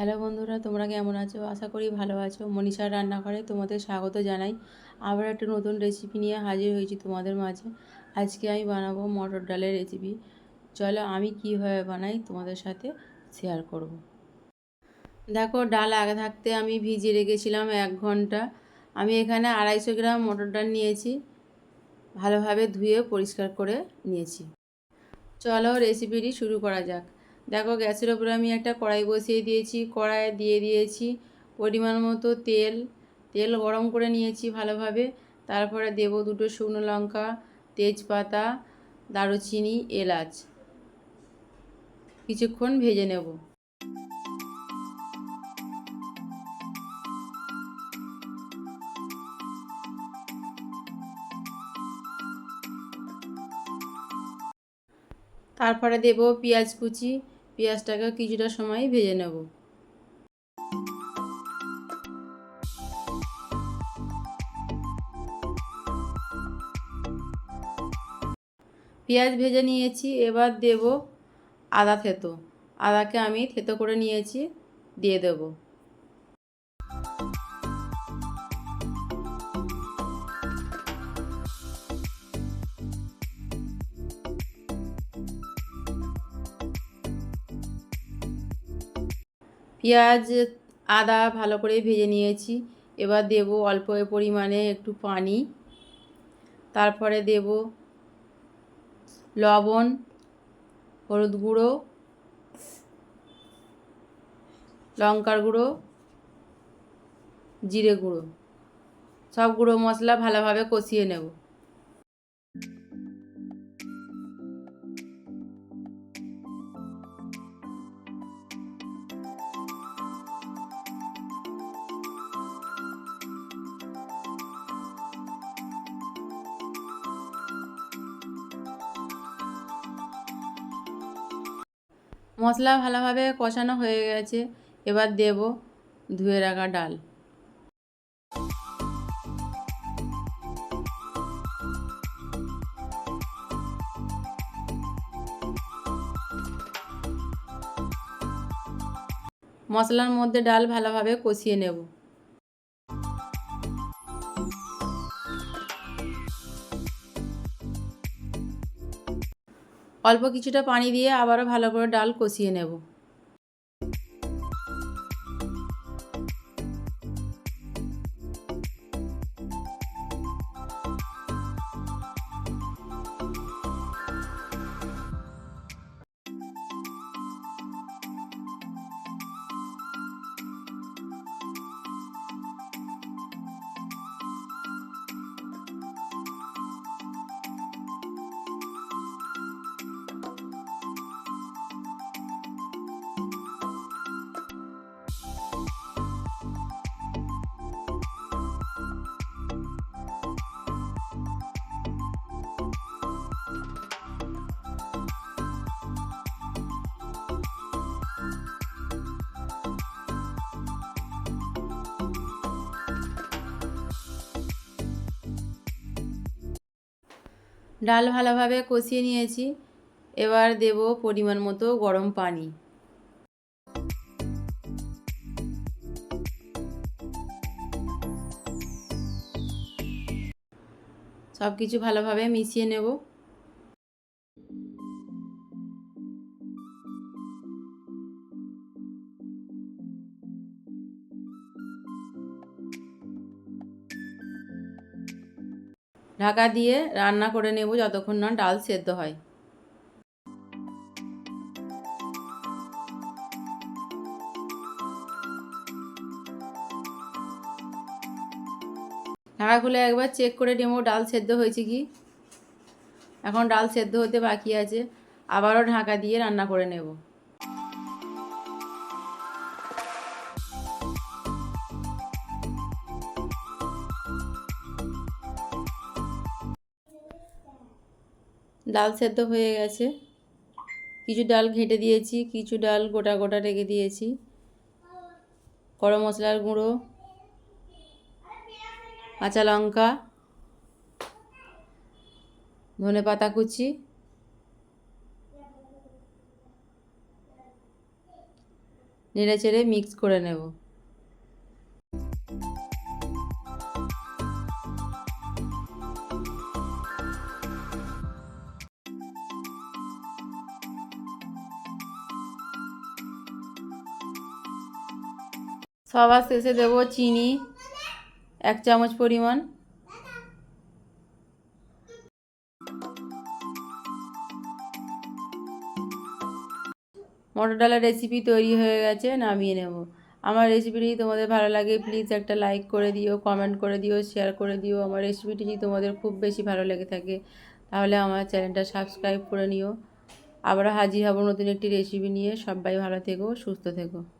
Hello বন্ধুরা, তোমরা কেমন আছো? আশা করি ভালো আছো। মনীষার রান্নাঘরে তোমাদের স্বাগত জানাই। আবার একটা নতুন রেসিপি নিয়ে হাজির হয়েছি তোমাদের মাঝে। আজকে আমি বানাবো মটর ডালের রেসিপি চলো আমি কীভাবে বানাই তোমাদের সাথে শেয়ার করব। দেখো, ডাল আগে থাকতে আমি ভিজিয়ে রেখেছিলাম এক ঘণ্টা। আমি এখানে আড়াইশো গ্রাম মটর ডাল নিয়েছি। ভালোভাবে ধুয়ে পরিষ্কার করে নিয়েছি। চলো রেসিপিটি শুরু করা যাক। দেখো গ্যাসের ওপরে আমি একটা কড়াই বসিয়ে দিয়েছি, কড়াইয়ে দিয়ে দিয়েছি পরিমাণ মতো তেল তেল গরম করে নিয়েছি ভালোভাবে। তারপরে দেব দুটো শুকনো লঙ্কা, তেজপাতা, দারুচিনি, এলাচ। কিছুক্ষণ ভেজে নেব। তারপরে দেব পেঁয়াজ কুচি। পেঁয়াজটাকে কিছুটা সময় ভেজে নেব। পেঁয়াজ ভেজে নিয়েছি, এবার দেব আদা থেতো। আদাকে আমি থেতো করে নিয়েছি, দিয়ে দেব। পেঁয়াজ, আদা ভালো করে ভেজে নিয়েছি। এবার দেব অল্প পরিমাণে একটু পানি। তারপরে দেব লবণ, হলুদ গুঁড়ো, লঙ্কার গুঁড়ো, জিরে গুঁড়ো। সব গুঁড়ো মশলা ভালোভাবে কষিয়ে নেব। মশলা ভালোভাবে কষানো হয়ে গেছে, এবার দেব ধুয়ে রাখা ডাল। মশলার মধ্যে ডাল ভালোভাবে কষিয়ে নেব। অল্প কিছুটা পানি দিয়ে আবারও ভালো করে ডাল কষিয়ে নেব। ডাল ভালোভাবে কষিয়ে নিয়েছি। এবার দেব পরিমাণ মতো গরম পানি। সব কিছু ভালোভাবে মিশিয়ে নেব। ঢাকা দিয়ে রান্না করে নেব যতক্ষণ না ডাল সেদ্ধ হয়। ঢাকা খুলে একবার চেক করে নেব ডাল সেদ্ধ হয়েছে কি। এখন ডাল সেদ্ধ হতে বাকি আছে, আবারও ঢাকা দিয়ে রান্না করে নেব। ডাল সেদ্ধ হয়ে গেছে। কিছু ডাল ঘেঁটে দিয়েছি, কিছু ডাল গোটা গোটা রেখে দিয়েছি। গরম মশলার গুঁড়ো, কাঁচা লঙ্কা, ধনে পাতা কুচি, নেড়ে চেড়ে মিক্স করে নেব। সবার শেষে দেবো, চিনি এক চামচ পরিমাণ। মটর ডালের রেসিপি তৈরি হয়ে গেছে, নামিয়ে নেব। আমার রেসিপিটি তোমাদের ভালো লাগে প্লিজ একটা লাইক করে দিও কমেন্ট করে দিও শেয়ার করে দিও। আমার রেসিপিটি যদি তোমাদের খুব বেশি ভালো লেগে থাকে, তাহলে আমার চ্যানেলটা সাবস্ক্রাইব করে নিও। আবার হাজির হব নতুন একটি রেসিপি নিয়ে। সবাই ভালো থেকো, সুস্থ থেকো।